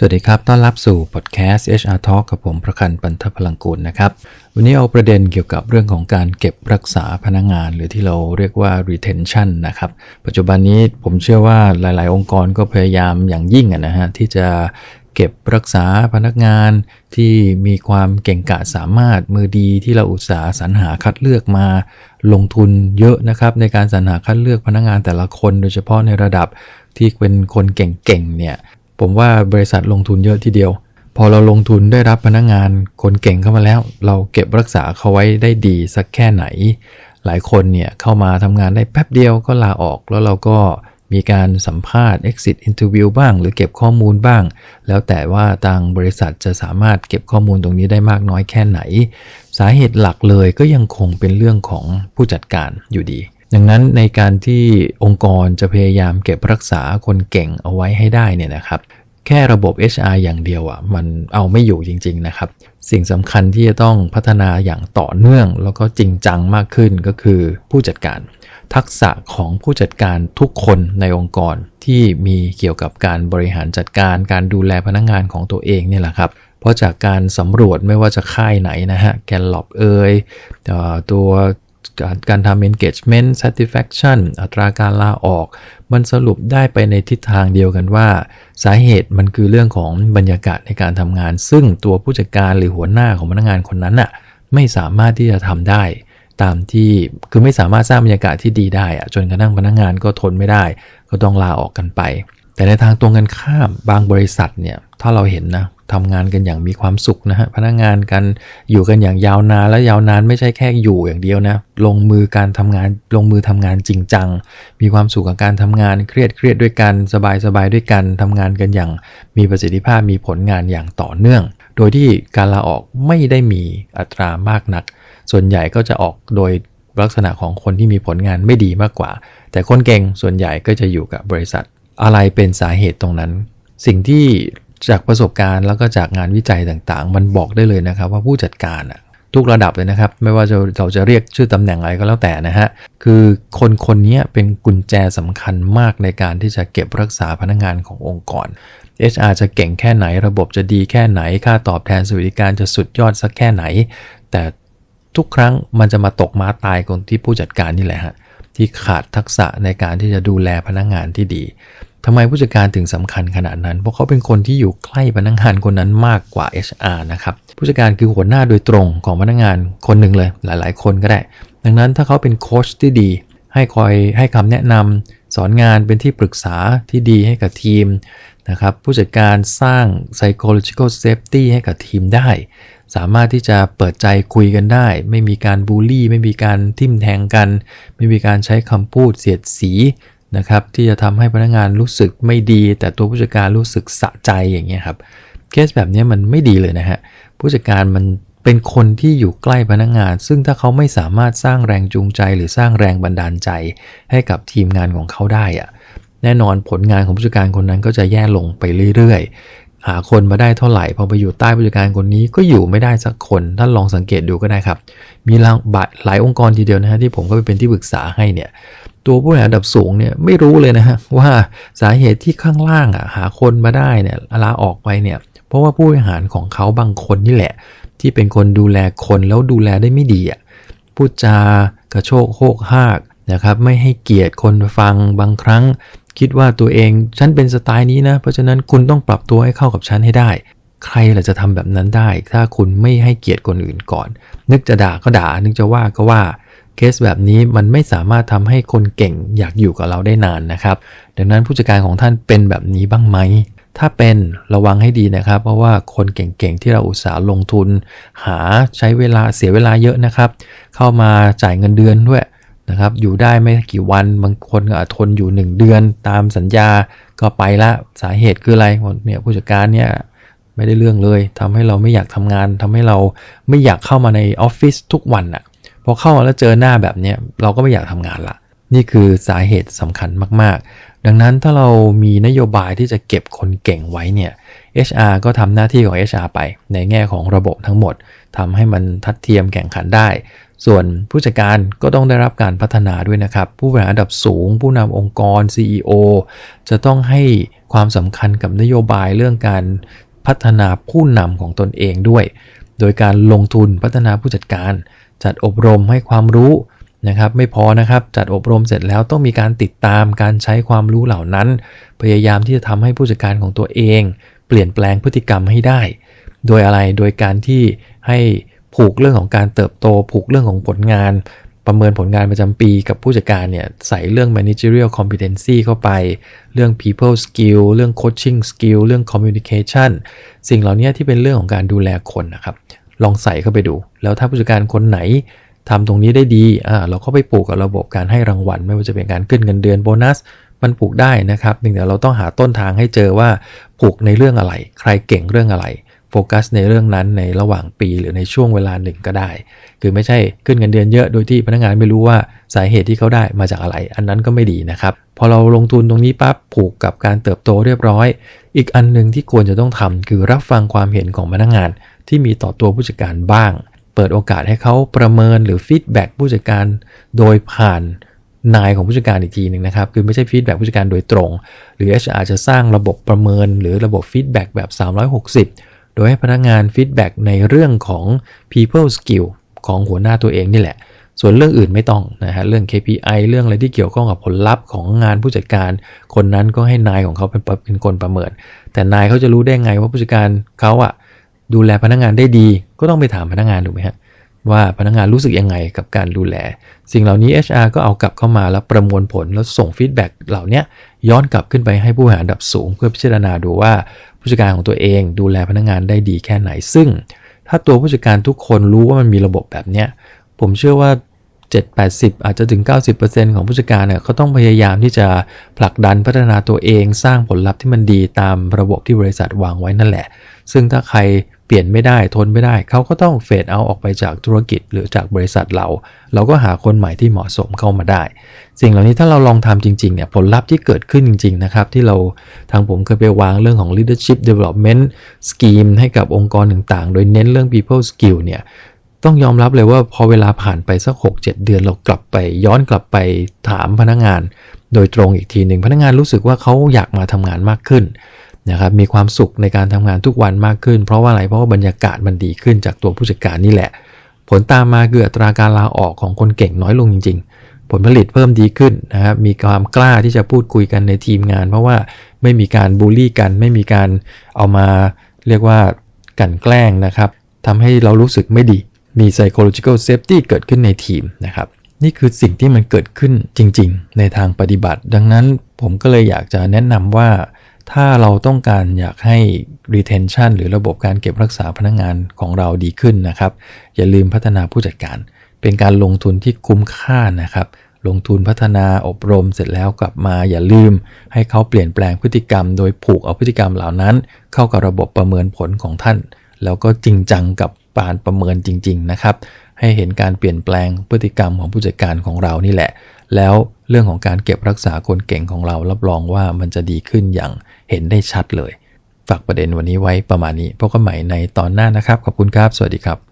สวัสดีครับ ต้อนรับสู่พอดแคสต์ HR Talk กับผมประคันปันทพลังกูลนะครับ วันนี้เอาประเด็นเกี่ยวกับเรื่องของการเก็บรักษาพนักงาน หรือที่เราเรียกว่า retention นะครับ ปัจจุบันนี้ผมเชื่อว่าหลาย ๆ องค์กรก็พยายามอย่างยิ่งนะฮะที่จะเก็บรักษาพนักงานที่มีความเก่งกาจสามารถมือดีที่เราอุตสาห์สรรหาคัดเลือกมาลงทุนเยอะนะครับ ในการสรรหาคัดเลือกพนักงานแต่ละคน โดยเฉพาะในระดับที่เป็นคนเก่งๆเนี่ย ผมว่าบริษัทลงทุนเยอะทีเดียว พอเราลงทุนได้รับพนักงานคนเก่งเข้ามาแล้ว เราเก็บรักษาเขาไว้ได้ดีสักแค่ไหน หลายคนเนี่ยเข้ามาทำงานได้แป๊บเดียวก็ลาออกแล้วเราก็มีการสัมภาษณ์ exit interview บ้าง หรือเก็บข้อมูลบ้าง แล้วแต่ว่าทางบริษัทจะสามารถเก็บข้อมูลตรงนี้ได้มากน้อยแค่ไหน สาเหตุหลักเลยก็ยังคงเป็นเรื่องของผู้จัดการอยู่ดี ดังนั้นในการที่องค์กรจะพยายามเก็บรักษาคนเก่งเอาไว้ให้ได้เนี่ยนะครับ แค่ระบบ HR อย่างเดียวอะมันเอาไม่อยู่จริง ๆ นะครับ สิ่งสำคัญที่จะต้องพัฒนาอย่างต่อเนื่อง แล้วก็จริงจังมากขึ้นก็คือผู้จัดการ ทักษะของผู้จัดการทุกคนในองค์กรที่มีเกี่ยวกับการบริหารจัดการการดูแลพนักงงานของตัวเองเนี่ยแหละครับเพราะจากการสำรวจไม่ว่าจะค่ายไหนนะฮะแกนลอบเอยตัว การการทำ engagement satisfaction อัตราการลาออก มันสรุปได้ไปในทิศทางเดียวกันว่า สาเหตุมันคือเรื่องของบรรยากาศในการทำงาน ซึ่งตัวผู้จัดการหรือหัวหน้าของพนักงานคนนั้นน่ะไม่สามารถที่จะทำได้ ตามที่คือไม่สามารถสร้างบรรยากาศที่ดีได้อะจนกระทั่งพนักงานก็ทนไม่ได้ ก็ต้องลาออกกันไป แต่ในทางตรงกันข้ามบางบริษัทเนี่ยถ้าเราเห็นนะทำงานกันอย่างมีความสุขนะฮะพนักงานกันอยู่กันอย่างยาวนานและยาวนานไม่ใช่แค่อยู่อย่างเดียวนะลงมือการทำงานลงมือทำงานจริงจัง มีความสุขกับการทำงานเครียดเครียดด้วยกัน สบายสบายด้วยกันทำงานกันอย่างมีประสิทธิภาพมีผลงานอย่างต่อเนื่อง โดยที่การลาออกไม่ได้มีอัตรามากนัก ส่วนใหญ่ก็จะออกโดยลักษณะของคนที่มีผลงานไม่ดีมากกว่า แต่คนเก่งส่วนใหญ่ก็จะอยู่กับบริษัท อะไรเป็นสาเหตุตรงนั้น สิ่งที่จากประสบการณ์แล้วก็จากงานวิจัยต่างๆ มันบอกได้เลยนะครับว่าผู้จัดการอะทุกระดับเลยนะครับ ไม่ว่าจะเราจะเรียกชื่อตำแหน่งอะไรก็แล้วแต่นะฮะ คือคนคนนี้เป็นกุญแจสำคัญมากในการที่จะเก็บรักษาพนักงานขององค์กร HR จะเก่งแค่ไหนระบบจะดีแค่ไหน ค่าตอบแทนสวัสดิการจะสุดยอดสักแค่ไหน แต่ทุกครั้งมันจะมาตกม้าตายคนที่ผู้จัดการนี่แหละฮะที่ขาดทักษะในการที่จะดูแลพนักงานที่ดี ทำไมผู้จัดการถึงสำคัญขนาดนั้น เพราะเขาเป็นคนที่อยู่ใกล้พนักงานคนนั้นมากกว่า HR นะครับ ผู้จัดการคือหัวหน้าโดยตรงของพนักงานคนหนึ่งเลย หลาย ๆ คนก็ได้ ดังนั้นถ้าเขาเป็นโค้ชที่ดี ให้คอยให้คำแนะนำสอนงานเป็นที่ปรึกษาที่ดีให้กับทีมนะครับ ผู้จัดการสร้าง psychological safety ให้กับทีมได้ สามารถที่จะเปิดใจคุยกันได้ ไม่มีการบูลลี่ ไม่มีการทิ่มแทงกัน ไม่มีการใช้คำพูดเสียดสี นะครับที่จะทำให้พนักงานรู้สึกไม่ดี แต่ตัวผู้จัดการรู้สึกสะใจอย่างเงี้ยครับเคสแบบนี้มันไม่ดีเลยนะฮะผู้จัดการมันเป็นคนที่อยู่ใกล้พนักงาน ซึ่งถ้าเขาไม่สามารถสร้างแรงจูงใจ หรือสร้างแรงบันดาลใจ ให้กับทีมงานของเขาได้อะแน่นอนผลงานของผู้จัดการคนนั้นก็จะแย่ลงไปเรื่อยๆ หาคนมาได้เท่าไหร่พอไปอยู่ใต้ผู้จัดการคนนี้ก็อยู่ไม่ได้สักคนท่านลองสังเกตดูก็ได้ครับ มีหลายองค์กรทีเดียวนะฮะที่ผมก็ไปเป็นที่ปรึกษาให้เนี่ย ตัวผู้บริหารระดับสูงเนี่ยไม่รู้เลยนะฮะว่าสาเหตุที่ข้างล่างอะหาคนมาได้เนี่ยลาออกไปเนี่ยเพราะว่าผู้บริหารของเขาบางคนนี่แหละ ที่เป็นคนดูแลคนแล้วดูแลได้ไม่ดีอะพูดจากระโชกโคกหากนะครับไม่ให้เกียรติคนฟังบางครั้ง คิดว่าตัวเองฉันเป็นสไตล์นี้นะ เพราะฉะนั้นคุณต้องปรับตัวให้เข้ากับฉันให้ได้ ใครล่ะจะทำแบบนั้นได้ ถ้าคุณไม่ให้เกียรติคนอื่นก่อน นึกจะด่าก็ด่า นึกจะว่าก็ว่า เคสแบบนี้มันไม่สามารถทำให้คนเก่งอยากอยู่กับเราได้นานนะครับ ดังนั้นผู้จัดการของท่านเป็นแบบนี้บ้างไหม ถ้าเป็นระวังให้ดีนะครับ เพราะว่าคนเก่งๆที่เราอุตสาห์ลงทุน หาใช้เวลาเสียเวลาเยอะนะครับ เข้ามาจ่ายเงินเดือนด้วยนะครับ อยู่ได้ไม่กี่วันบางคนก็ทนอยู่ 1 เดือน ตามสัญญาก็ไปละสาเหตุคืออะไรเนี่ยผู้จัดการเนี่ยไม่ได้เรื่องเลยทำให้เราไม่อยากทำงานทำให้เราไม่อยากเข้ามาในออฟฟิศทุกวันอะพ อเข้ามาแล้วเจอหน้าแบบนี้เราก็ไม่อยากทำงานละ นี่คือสาเหตุสำคัญมากๆ ดังนั้นถ้าเรามีนโยบายที่จะเก็บคนเก่งไว้เนี่ย HR ก็ทำหน้าที่ของ HR ไป ในแง่ของระบบทั้งหมดทำให้มันทัดเทียมแข่งขันได้ ส่วนผู้จัดการก็ต้องได้รับการพัฒนาด้วยนะครับ ผู้บริหารระดับสูง ผู้นำองค์กร CEO จะต้องให้ความสำคัญกับนโยบายเรื่องการพัฒนาผู้นำของตนเองด้วย โดยการลงทุนพัฒนาผู้จัดการ จัดอบรมให้ความรู้นะครับไม่พอนะครับจัดอบรมเสร็จแล้วต้องมีการติดตามการใช้ความรู้เหล่านั้น พยายามที่จะทำให้ผู้จัดการของตัวเอง เปลี่ยนแปลงพฤติกรรมให้ได้ โดยอะไรโดยการที่ให้ผูกเรื่องของการเติบโต ผูกเรื่องของผลงาน ประเมินผลงานประจำปีกับผู้จัดการเนี่ยใส่เรื่อง managerial competency เข้าไป เรื่อง people skill เรื่อง coaching skill เรื่อง communication สิ่งเหล่านี้ที่เป็นเรื่องของการดูแลคนนะครับ ลองใส่เข้าไปดู แล้วถ้าผู้จัดการคนไหนทำตรงนี้ได้ดีอ่าเราก็ไปปลูกกับระบบการให้รางวัล ไม่ว่าจะเป็นการขึ้นเงินเดือนโบนัส มันปลูกได้นะครับเพียงแต่เราต้องหาต้นทางให้เจอว่าปลูกในเรื่องอะไร ใครเก่งเรื่องอะไร โฟกัสในเรื่องนั้นในระหว่างปีหรือในช่วงเวลาหนึ่งก็ได้ คือไม่ใช่ขึ้นเงินเดือนเยอะโดยที่พนักงานไม่รู้ว่าสาเหตุที่เขาได้มาจากอะไร อันนั้นก็ไม่ดีนะครับ พอเราลงทุนตรงนี้ปั๊บผูกกับการเติบโตเรียบร้อย อีกอันหนึ่งที่ควรจะต้องทำคือรับฟังความเห็นของพนักงาน ที่มีต่อตัวผู้จัดการบ้าง เปิดโอกาสให้เขาประเมินหรือฟีดแบ็กผู้จัดการโดยผ่านนายของผู้จัดการอีกทีหนึ่งนะครับ คือไม่ใช่ฟีดแบ็กผู้จัดการโดยตรง หรือ HR จะสร้างระบบประเมิน หรือระบบฟีดแบ็กแบบ 360 ดยให้พนักงานฟีดแบ็กในเรื่องของ people skill ของหัวหน้าตัวเองนี่แหละ ส่วนเรื่องอื่นไม่ต้องนะฮะ เรื่อง KPI เรื่องอะไรที่เกี่ยวข้องกับผลลัพธ์ของงานผู้จัดการ คนนั้นก็ให้นายของเขาเป็นเป็นคนประเมิน แต่นายเขาจะรู้ได้ไงว่าผู้จัดการเขาอะดูแลพนักงานได้ดี ก็ต้องไปถามพนักงานถูกไหมฮะ ว่าพนักงานรู้สึกยังไงกับการดูแล สิ่งเหล่านี้ HR ก็เอากลับเข้ามาแล้วประมวลผลแล้วส่งฟีดแบ็กเหล่านี้ย้อนกลับขึ้นไปให้ผู้บริหารระดับสูง เพื่อพิจารณาดูว่าผู้จัดการของตัวเองดูแลพนักงานได้ดีแค่ไหน ซึ่ง ถ้าตัวผู้จัดการทุกคนรู้ว่ามันมีระบบแบบเนี้ยผมเชื่อว่า 7-80 อาจจะถึง 90%ของผู้จัดการเนี่ยเขาต้องพยายามที่จะผลักดันพัฒนาตัวเองสร้างผลลัพธ์ที่มันดีตามระบบที่บริษัทวางไว้นั่นแหละ ซึ่งถ้าใคร เปลี่ยนไม่ได้ทนไม่ได้ เขาก็ต้องเฟดเอาออกไปจากธุรกิจหรือจากบริษัทเรา เราก็หาคนใหม่ที่เหมาะสมเข้ามาได้ สิ่งเหล่านี้ถ้าเราลองทำจริงๆเนี่ยผลลัพธ์ที่เกิดขึ้นจริงๆนะครับที่เราทางผมเคยไปวางเรื่องของ leadership development scheme ให้กับองค์กรต่างๆ โดยเน้นเรื่อง people skill เนี่ยต้องยอมรับเลยว่าพอเวลาผ่านไปสัก 6-7 เดือนเรากลับไปย้อนกลับไปถามพนักงาน โดยตรงอีกทีหนึ่งพนักงานรู้สึกว่าเขาอยากมาทำงานมากขึ้น นะครับมีความสุขในการทำงานทุกวันมากขึ้น เพราะว่าอะไรเพราะว่าบรรยากาศมันดีขึ้นจากตัวผู้จัดการนี่แหละ ผลตามมาคืออัตราการลาออกของคนเก่งน้อยลงจริง ๆ ผลผลิตเพิ่มดีขึ้นนะครับมีความกล้าที่จะพูดคุยกันในทีมงาน เพราะว่าไม่มีการบูลลี่กัน ไม่มีการเอามาเรียกว่ากันแกล้งนะครับทำให้เรารู้สึกไม่ดีมี psychological safety เกิดขึ้นในทีมนะครับ นี่คือสิ่งที่มันเกิดขึ้นจริง ๆ ในทางปฏิบัติ ดังนั้นผมก็เลยอยากจะแนะนำว่า ถ้าเราต้องการอยากให้ retention หรือระบบการเก็บรักษาพนักงงานของเราดีขึ้นนะครับ อย่าลืมพัฒนาผู้จัดการ เป็นการลงทุนที่คุ้มค่านะครับ ลงทุนพัฒนาอบรมเสร็จแล้วกลับมาอย่าลืม ให้เขาเปลี่ยนแปลงพฤติกรรม โดยผูกเอาพฤติกรรมเหล่านั้น เข้ากับระบบประเมินผลของท่าน แล้วก็จริงจังกับการประเมินจริง ๆ นะครับ ให้เห็นการเปลี่ยนแปลงพฤติกรรมของผู้จัดการของเรานี่แหละ แล้ว เรื่องของการเก็บรักษาคนเก่งของเรารับรองว่ามันจะดีขึ้นอย่างเห็นได้ชัดเลย ฝากประเด็นวันนี้ไว้ประมาณนี้พบกันใหม่ในตอนหน้านะครับ ขอบคุณครับ สวัสดีครับ